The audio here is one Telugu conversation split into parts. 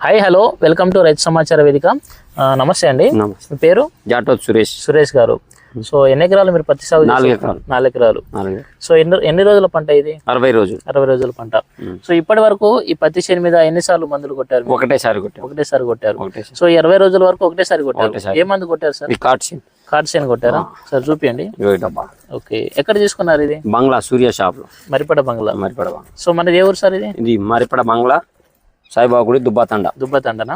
హాయ్ హలో వెల్కమ్ టు రైతు సమాచార వేదిక నమస్తే అండి. మీ పేరు? జాటోత్ సురేష్. సురేష్ గారు. సో ఎన్ని ఎకరాలు మీరు పత్తి సాగు నాలుగు? ఎకరాలు. నాలుగు ఎకరాలు. సో ఎన్ని ఎన్ని రోజుల పంట ఇది? అరవై రోజులు. అరవై రోజుల పంట. మ్మ్. సో ఇప్పటి వరకు ఈ పత్తి చేను మీద ఎన్నిసార్లు మందులు కొట్టారు? ఒకటేసారి కొట్టాం. ఒకటేసారి కొట్టారు. సో ఇరవై రోజుల వరకు ఒకటేసారి కొట్టారు. ఏ మందు కొట్టారు సార్? ఈ కార్డ్స్ కార్డ్ చేను కొట్టారా? సార్ చూపియండి. ఓకే. ఎక్కడ తీసుకున్నారు ఇది? బంగ్లా సూర్య షాప్లో మరిపడ బంగ్లా. మరిపడ. సో మనది ఏ ఊరు సార్ ఇది? ఇది మరిపడ బంగ్లా. సాయిబాబా గుడి దుబ్బాతండ. దుబ్బతండనా.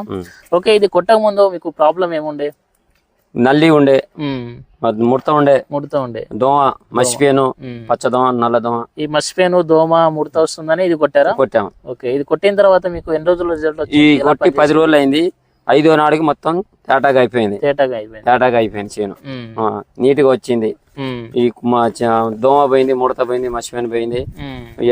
ఓకే ఇది కొట్టక ముందు మీకు ప్రాబ్లం ఏముండే? నల్లి ఉండే. ముడత ఉండే. ముడత ఉండే. దోమ మసిపేను మ్మ్. పచ్చ దోమ నల్ల దోమ. ఈ మసిపేను దోమ ముడత వస్తుందని ఇది కొట్టారా? కొట్టాము. ఓకే ఇది కొట్టిన తర్వాత మీకు ఎన్ని రోజుల రిజల్ట్ ఈ కొట్టి పది రోజులు అయింది ఐదో నాడుకి మొత్తం తేటాగా అయిపోయింది. తేటగా అయిపోయింది. తేటాగా అయిపోయింది చేను. నీట్గా వచ్చింది. ఈ దోమ పోయింది ముడత పోయింది మసిపేను పోయింది.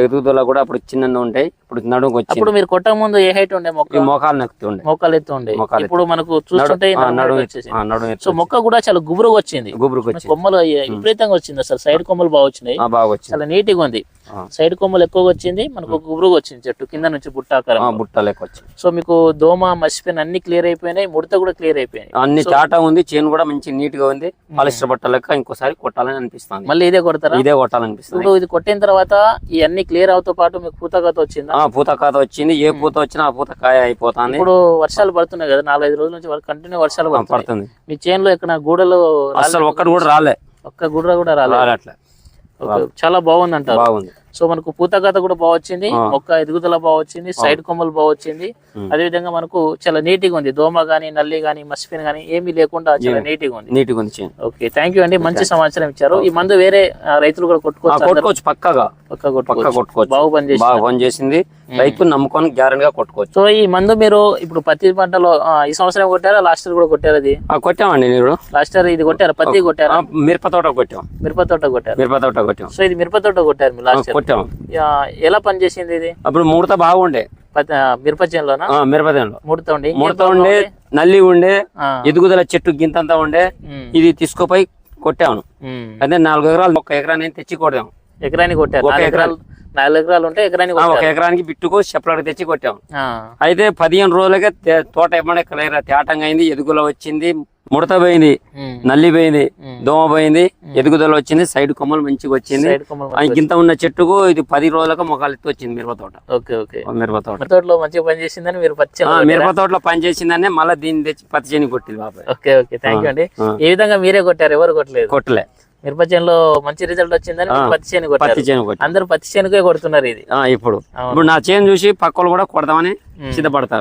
ఎదుగుదల కూడా అప్పుడు చిన్న ఉంటాయి ఇప్పుడు నడుముకి వచ్చింది అప్పుడు మీరు కొట్టక ముందు ఏ హైట్ ఉండే మొక్క? మోకాలు మొక్కలు ఎత్తు ఉండే. మోకాలు ఇప్పుడు మనకు చూస్తుంటే నడుము నడుము నడుము సో మొక్క కూడా చాలా గుబురుగా వచ్చింది. గుబురుకు వచ్చింది. కొమ్మలు విపరీతంగా వచ్చింది అసలు. సైడ్ కొమ్మలు బాగా వచ్చినాయి. బాగా వచ్చింది. చాలా నీట్గా ఉంది. ఆ. సైడ్ కొమ్మలు ఎక్కువగా వచ్చింది. మనకు గుబురుగా వచ్చింది చెట్టు కింద నుంచి బుట్ట ఆకారం ఆ, బుట్ట లెక్క వచ్చింది. సో మీకు దోమ మసిపోయిన అన్ని క్లియర్ అయిపోయినాయి. ముడత కూడా క్లియర్ అయిపోయినాయి. అన్ని తాట ఉంది. చేను కూడా మంచి నీట్గా ఉంది పాలిస్టర్ బట్ట లెక్క ఇంకోసారి కొట్టాలని అనిపిస్తుంది. మళ్ళీ ఇదే కొడతారా? ఇదే కొట్టాలనిపిస్తుంది. ఇప్పుడు ఇది కొట్టిన తర్వాత ఈ అన్ని క్లియర్ అవుతో పాటు మీకు పూతకత వచ్చిందా? పూత కాత వచ్చింది ఏ పూత వచ్చినా ఆ పూత కాయ అయిపోతుంది. ఇప్పుడు వర్షాలు పడుతున్నాయి కదా నాలుగైదు రోజుల నుంచి కంటిన్యూ వర్షాలు పడుతుంది. మీ చేనులో ఎక్కడ గూడలు అసలు ఒక్కడు కూడా రాలే. ఒక్క గుడ్ర కూడా రాలే? అట్లా. చాలా బాగుంది అంటారు బాగుంది. సో మనకు పూతకథ కూడా బాగా వచ్చింది మొక్క ఎదుగుదల బాగా వచ్చింది సైడ్ కొమ్మలు బాగా వచ్చింది. అదే విధంగా మనకు చాలా నీట్గా ఉంది. దోమ గానీ నల్లి గానీ మసిపిన్ గానీ ఏమీ లేకుండా చాలా నీట్గా ఉంది. నీట్గా ఉంది చేను ఓకే థ్యాంక్ యూ అండి మంచి సమాచారం ఇచ్చారు. ఈ మందు వేరే రైతులు కూడా కొట్టుకోవచ్చు పక్కగా. పక్క పక్క కొట్టుకోవచ్చు. బాగా పని చేసింది. రైతు నమ్ముకొని గ్యారెంటీ గా కొట్టుకోవచ్చు. సో ఈ మందు మీరు ఇప్పుడు పత్తి పంటలో ఈ సంవత్సరం కొట్టారా లాస్ట్ ఇయర్ కూడా కొట్టారు అది కొట్టామండి నీరు లాస్ట్ ఇయర్ ఇది కొట్టారా? పత్తి కొట్టారా? మిరప తోట కొట్టాం. మిరప తోట కొట్టారు. మిరప తోట కొట్టాం. సో ఇది మిరప తోట కొట్టారు లాస్ట్ ఇయర్. కొట్టాం. ఎలా పనిచేసింది ఇది? అప్పుడు ముడత బాగుండే. పత్తి- ఆ, మిరప చేనులోనా ఆ, మిరపదేంలో ముడత ఉండి. ముడత ఉండే నల్లి ఉండే. ఎదుగుదల చెట్టు గింతంతా ఉండే. ఇది తీసుకుపోయి కొట్టాను. అదే నాలుగు ఎకరాలు ఒక ఎకరాన్ని తెచ్చి కొట్టాం. ఎకరానికి కొట్టారు. నాలుగు ఎకరాలు నాలుగు ఎకరాలు ఉంటే ఎకరానికి ఒక ఎకరానికి బిట్టుకు సెపరేట్ తెచ్చి కొట్టాం. అయితే పదిహేను రోజులకే తోట ఏమన్నా క్లియర్ తేటంగా అయింది ఎదుగుదల వచ్చింది ముడత పోయింది. నల్లి పోయింది. దోమ పోయింది ఎదుగుదల వచ్చింది సైడ్ కొమ్మలు మంచిగా వచ్చింది. ఇంత ఉన్న చెట్టుకు ఇది పది రోజులకు మొక్కలు ఎత్తి వచ్చింది మిరప తోట. Okay okay. ఆ, మిరప తోట. తోటలో మంచిగా పని చేసిందని మీరు మిరప? తోటలో పని చేసిందనే మళ్ళీ దీన్ని తెచ్చి పత్తి చేని కొట్టింది బాబాయ్. Okay okay. థ్యాంక్ యూ అండి. ఏ విధంగా మీరే కొట్టారు ఎవరు కొట్టలేదు? కొట్టలే. మిరప చేనులో మంచి రిజల్ట్ వచ్చిందని పత్తి చేను పత్తి చేను కొట్టి అందరూ పత్తి చేనుకే కొడుతున్నారు ఇది. ఇప్పుడు. ఇప్పుడు నా చేను చూసి పక్కలు కూడా కొడదామని సిద్ధపడతారు.